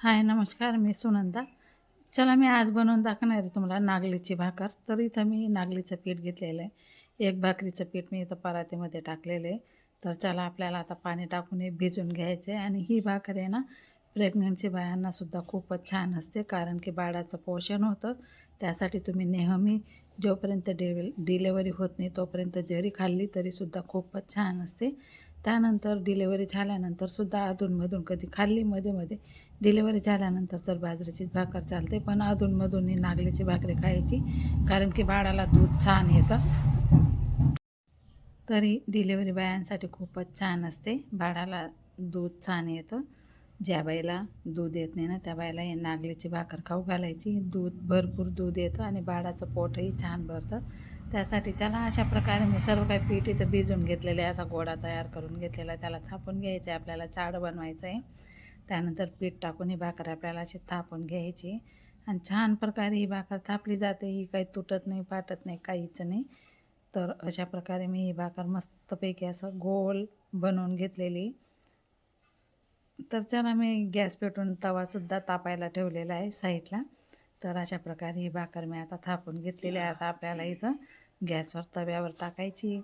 हाय नमस्कार मी सुनंदा. चला मी आज बनवून दाखवणार आहे तुम्हाला नागलीची भाकर. तर इथं मी नागलीचं पीठ घेतलेलं आहे. एक भाकरीचं पीठ मी इथं परातीमध्ये टाकलेलं आहे. तर चला आपल्याला आता पाणी टाकून हे भिजून घ्यायचं आहे. आणि ही भाकर आहे ना प्रेग्नंटची बायांनासुद्धा खूपच छान असते कारण की बाळाचं पोषण होतं. त्यासाठी तुम्ही नेहमी जोपर्यंत डिवे डिलेवरी होत नाही तोपर्यंत जरी खाल्ली तरीसुद्धा खूपच छान असते. त्यानंतर डिलेवरी झाल्यानंतरसुद्धा अधूनमधून कधी खाल्ली मध्ये मध्ये डिलेवरी झाल्यानंतर तर बाजरीचीच भाकर चालते पण अधूनमधून नागलीची भाकरी खायची कारण की बाळाला दूध छान येतं. तरी डिलेवरी बायांसाठी खूपच छान असते बाळाला दूध छान येतं. ज्या बाईला दूध येत नाही ना त्या बाईला हे नागलीची भाकर खाऊ घालायची. दूध भरपूर दूध येतं आणि बाळाचं पोटही छान भरतं. त्यासाठी चला अशा प्रकारे मी सर्व काही पीठ इथं भिजून घेतलेले आहे. असा गोळा तयार करून घेतलेला आहे. त्याला थापून घ्यायचं आहे. आपल्याला चाड बनवायचं आहे. त्यानंतर पीठ टाकून ही भाकर आपल्याला अशी थापून घ्यायची. आणि छान प्रकारे ही भाकर थापली जाते. ही काही तुटत नाही पाटत नाही काहीच नाही. तर अशा प्रकारे मी ही भाकर मस्तपैकी असं गोल बनवून घेतलेली. तर चला मी गॅस पेटून तवासुद्धा तापायला ठेवलेला आहे साईडला. तर अशा प्रकारे ही भाकर मी आता थापून घेतलेली आहे. आता आपल्याला इथं गॅसवर तव्यावर टाकायची.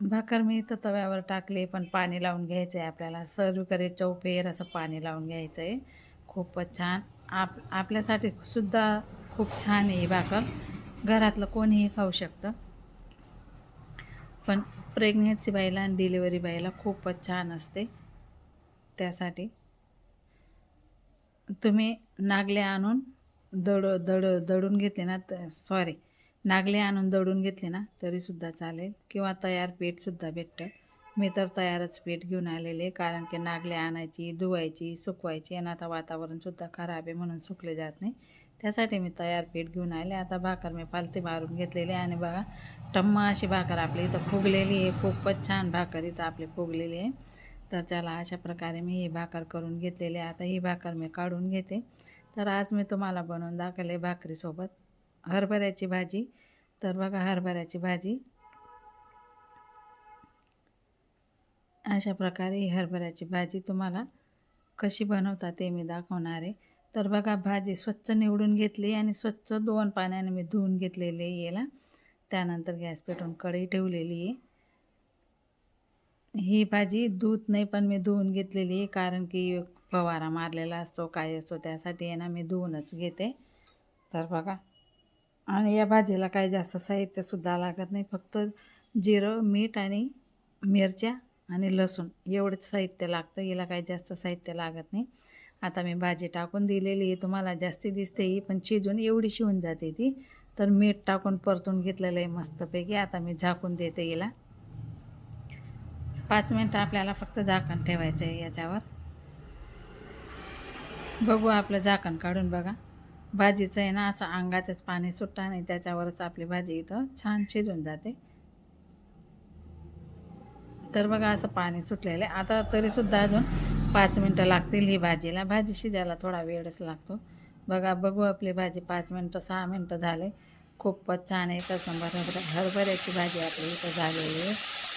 भाकर मी इथं तव्यावर टाकली पण पाणी लावून घ्यायचं आहे आपल्याला सर्व करे चौफेर असं पाणी लावून घ्यायचं आहे खूपच छान. आप आपल्यासाठी सुद्धा खूप छान आहे ही भाकर. घरातलं कोणीही खाऊ शकतं. पण प्रेग्नेन्सी बाईला आणि डिलिव्हरी बाईला खूपच छान असते. त्यासाठी तुम्ही नागले आणून दड दड दडून घेतले ना तर सॉरी नागले आणून दडून घेतले ना तरीसुद्धा चालेल. किंवा तयार पीठसुद्धा भेटतं. मी तर तयारच पीठ घेऊन आलेले कारण की नागले आणायची धुवायची सुकवायची आणि आता वातावरणसुद्धा खराब आहे म्हणून सुकले जात नाही. त्यासाठी मी तयार पीठ घेऊन आले. आता भाकर मी पालती मारून घेतलेली आणि बघा टम्मा अशी भाकर आपली इथं फुगलेली आहे. खूपच छान भाकर इथं आपली फुगलेली आहे. तर चला अशा प्रकारे मी ही भाकर करून घेतलेली आहे. आता ही भाकर मी काढून घेते. तर आज मी तुम्हाला बनवून दाखवले भाकरीसोबत हरभऱ्याची भाजी. तर बघा हरभऱ्याची भाजी. अशा प्रकारे ही हरभऱ्याची भाजी तुम्हाला कशी बनवता ते मी दाखवणार आहे. तर बघा भाजी स्वच्छ निवडून घेतली आणि स्वच्छ दोन पाण्याने मी धुवून घेतलेली आहे याला. त्यानंतर गॅस पेटवून कढई ठेवलेली आहे. ही भाजी दूध नाही पण मी धुवून घेतलेली आहे कारण की फवारा मारलेला असतो काय असतो त्यासाठी आहे ना मी धुवूनच घेते. तर बघा आणि या भाजीला काही जास्त साहित्यसुद्धा लागत नाही फक्त जिरं मीठ आणि मिरच्या आणि लसूण एवढंच साहित्य लागतं याला काही जास्त साहित्य लागत नाही. आता मी भाजी टाकून दिलेली आहे. तुम्हाला जास्ती दिसते ही पण शिजून एवढी शिवून जाते ती. तर मीठ टाकून परतून घेतलेलं आहे मस्तपैकी. आता मी झाकून देते याला पाच मिनटं आपल्याला फक्त झाकण ठेवायचं आहे याच्यावर. बघू आपलं झाकण काढून बघा. भाजीचं आहे ना असं अंगाचंच पाणी सुट्टा आणि त्याच्यावरच आपली भाजी इथं छान शिजून जाते. तर बघा असं पाणी सुटलेलं आहे. आता तरीसुद्धा अजून पाच मिनटं लागतील ही भाजीला. भाजी शिजायला थोडा वेळच लागतो. बघा बघू आपली भाजी पाच मिनटं सहा मिनटं झाले. खूपच छान आहे. नंबर हरभऱ्याची भाजी आपली इथं झालेली आहे.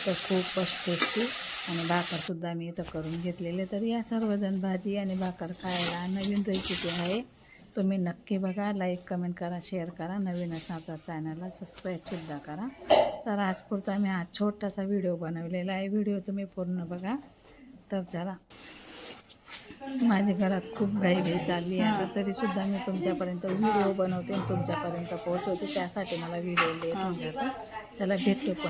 तर खूपच टेस्टी. आणि भाकरसुद्धा मी इथं करून घेतलेले तर या सर्वजण भाजी आणि भाकर खायला नवीन रेसिपी आहे. तुम्ही नक्की बघा. लाईक कमेंट करा शेअर करा. नवीन असणार चॅनलला सबस्क्राईबसुद्धा करा. तर आज पुरता मी हा छोटासा व्हिडिओ बनवलेला आहे. व्हिडिओ तुम्ही पूर्ण बघा. तर चला. माझ्या घरात खूप घाई घाई चालली आहे. आता तरीसुद्धा मी तुमच्यापर्यंत व्हिडिओ बनवते आणि तुमच्यापर्यंत पोहोचवते. त्यासाठी मला व्हिडिओ चला भेटतो पण